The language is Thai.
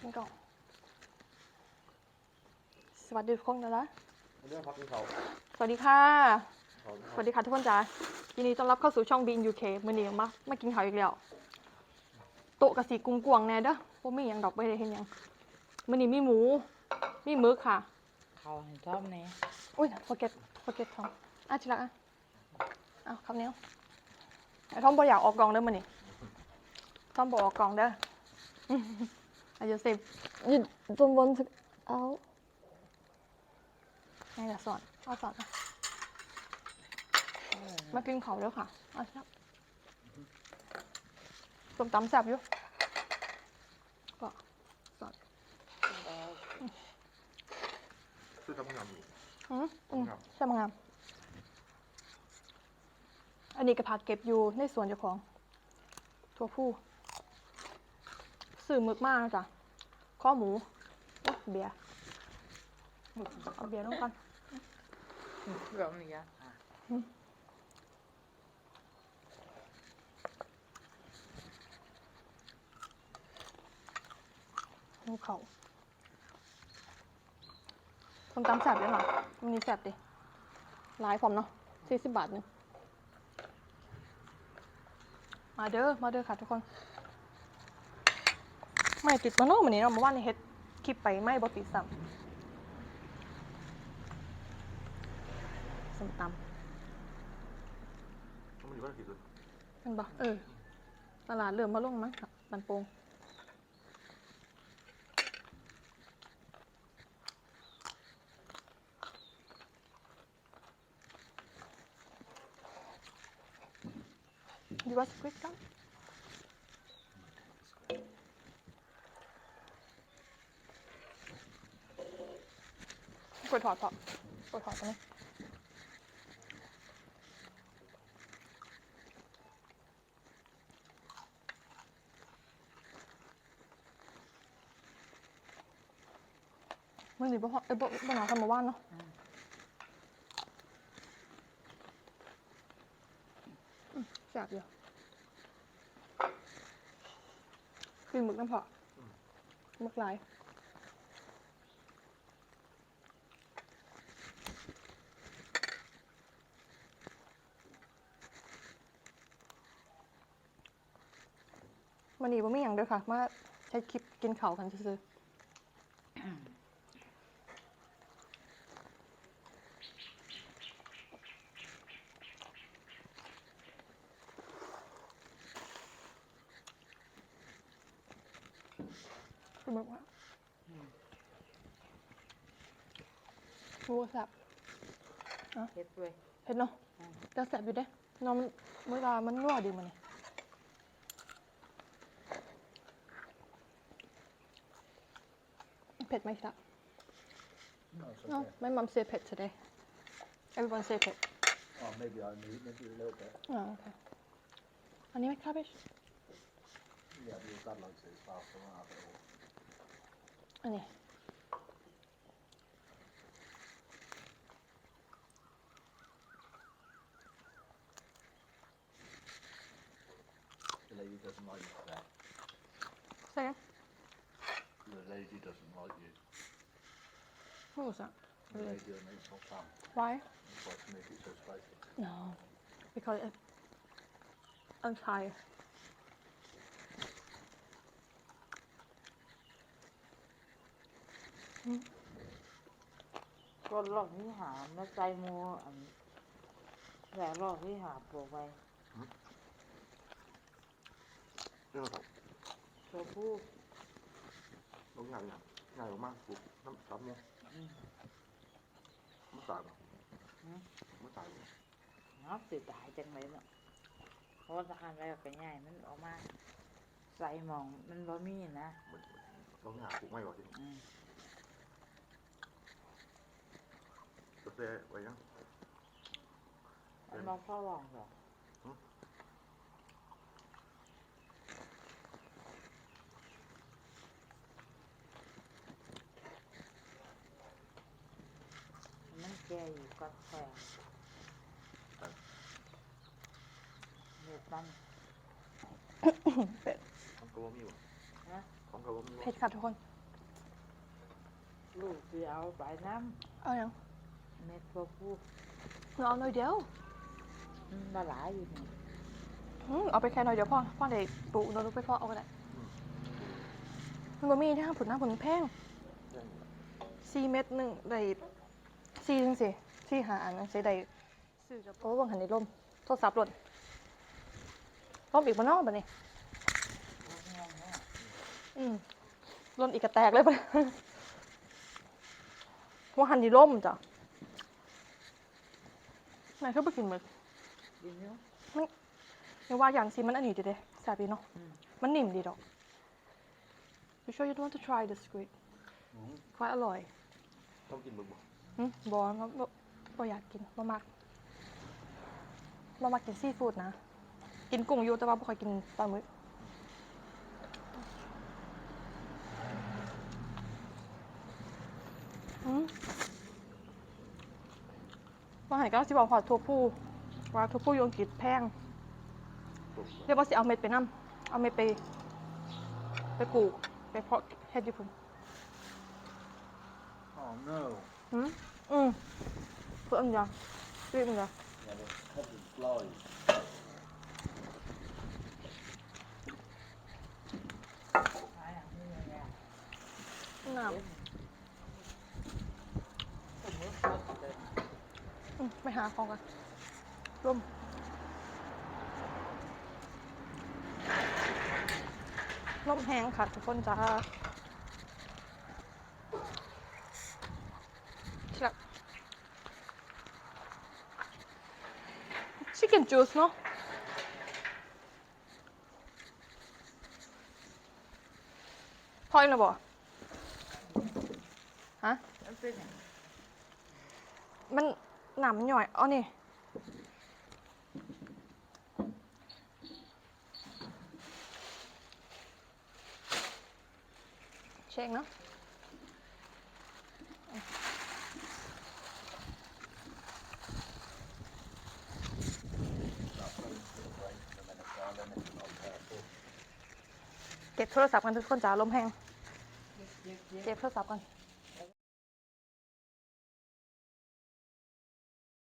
กินก่อนสวัสดีทุกคนนะละเรื่องพักที่เขาสวัสดีค่ะเขาสวัสดีค่ะทุกคนจ้ายินดีต้อนรับเข้าสู่ช่องบินยูเคมื่อนี้มามากินข้าวอีกแล้วโต๊ะกะสีกุ้งกวางแน่เด้อว่ามีอย่างดอกไปเลยเห็นหยังมื่อนี้มีหมู มีหมึกค่ะเขาเห็นชอบนี้อุ้ย forget forget ทอมอะทีละอะอ้าวคำนี้ไอ้ทอมบออยากออกกองเด้อมันนี่ ทอมบอออกกองเด้ออายุสิบยืนจนบนถึงเอาไงล่ะสอนเอาสอนมามากินเขาวเด้อค่ะเอาครับส้มตำแซ่บอยู่ก็สอนซื้อทำงานอยู่อืมอืมครับใช่มั้งงาม อันนี้กระผักเก็บอยู่ในสวนเจ้าของตัวผู้ สื่อหมึกมากนะจ๊ะข้อหมูโอ๊ยเบียร์เอาเบียร์ลงก่อนเรื่องนี้อะหมูเขาคนตำแสบเลยค่ะมันนี้แสบดิหลายฟอมเนาะสี่สิบบาทหนึงมาเด้อ มาเด้อค่ะทุกคน ไม่ติดมาโน่มันนี้เนาะเมื่อวานนี้เฮ็ดคลิปไปไม่บอติดซ้ำส้มตำต้องมีวัตถุดิบเป็นบ่เออ ตลาดเริ่มมาลงมั้งค่ะบันโปงดีว่าสควิตกัน ดถอดถอดกดถอดตรงนี้มันนี่บ่ฮอดเอ้ยบ่บ่หนาทำมาว่านเนาะอืมแซ่บอยู่คือหมึกน้ำเผาะหมึกลาย มันนี่บ่มีอย่างเดียวค่ะ มาใช้คลิปกินข้าวกันซื่อๆคือแบบว่าโอ้แซ่บเฮ็ดด้วยเผ็ดเนาะอืมแต่แซ่บอยู่เด้เนาะมันเวลามันนัวดีมันนี่ เผ็ดไหมครับ No, it's No, okay. my mom said ผ็ด today everyone say เผ็ด Oh, maybe I need maybe a little bit. อ๋อโอเคอันนี้ไหม cabbage Yeah, but your dad likes it as well, so I'll have it all. อันนี้ The lady doesn't like you today. ใช่ไหม The lady doesn't like you. What was that The lady that makes hot ham. why That's why to make it so spicy. no because it, I'm tired ก็รอบที่หามาใจโมอันแต่รอบที่หาปลูกไว้เรื่องของตัวผู้น้อง ใหญ่อะใหญ่มากปุ๊บน้ำซ้ำเนี่ยไม่ตายหรอหืมไม่ตายหรอเนาะสิตายจังเลยเนาะเพราะว่าทหารแล้วก็ง่ายมันออกมา ใส่หมองมันบ่มีนะมันน้องหญ่ปุ๊บไม่หรอกจริงกาแฟไว้ยังมันบ่เข้าหลองหรอ มันแก่อยู่ก็แข็งเด็ดมันเป็ดของกระวมีวะนะของกระวมีวะเผ็ดค่ะทุกคน ลูกสิเอาไปน้เอาอย่างำเม็ดพวกผู้หนูเอาหน่อยเดียวมันมาหลายอยู่นี่อืมเอาไปแค่หน่อยเดียวพ่อ พ่อเด็กปลูกโดนลูกไปพ่อเอาก็ได้มันบ่มีที่ห้าผุนหน้าผุนแพงแจ้งอยู่สี่เม็ดหนึ่งได้ สี่จังสิสี่หาอันจังสิได้ซื้อจะโอ้บังหันในร่มโทรศัพท์หล่นร่มอีกบนนอกปะนี่อืมหล่นอีกกระแตกเลยปะว่าหันในร่มจ้ะนายเขาไปกินหมึกกินอยู่ไม่ว่าอย่างสิมันอันนี้ดีเด้แซ่บดีเนาะอืมมันนิ่มดีดอก You sure you don't want to try the squid ควายอร่อยต้องกินหมึกบ่ หึบอลบ่บ่อยากกินบ่มักบ่มักกินซีฟู้ดนะ กินกุ้งอยู่แต่ว่าบ่ค่อยกินปลาหมึกอืมว่าหันก็สิบอกขอทัวผู้ว่าทัวผู้อยอังกฤษแพงเรียกว่าสิเอาเม็ดไปนํเอาเม็ดไป ไปปลูกไปเพาะเฮ็ดอยู่พุ่น Oh no. อืมอืมเพื่อนจ้ะรีบจ้ะ Yeah, they're covered in flies. หาอย่างนี้เลยน้สมมติเขาจะำอืมไปหาของกันร่มร่มแห้งค่ะทุกคนจ้าชิลัก chicken juice เนาะพออีกแล้วบ่ฮะ มันเป็นอย่าง มันหนามมันหน่อยเอานี่เช็คเนาะเก็ บโทรศัพท์กันทุกคนจ้าลมแห้งเย็บเย็บเก็บโทรศัพท์กัน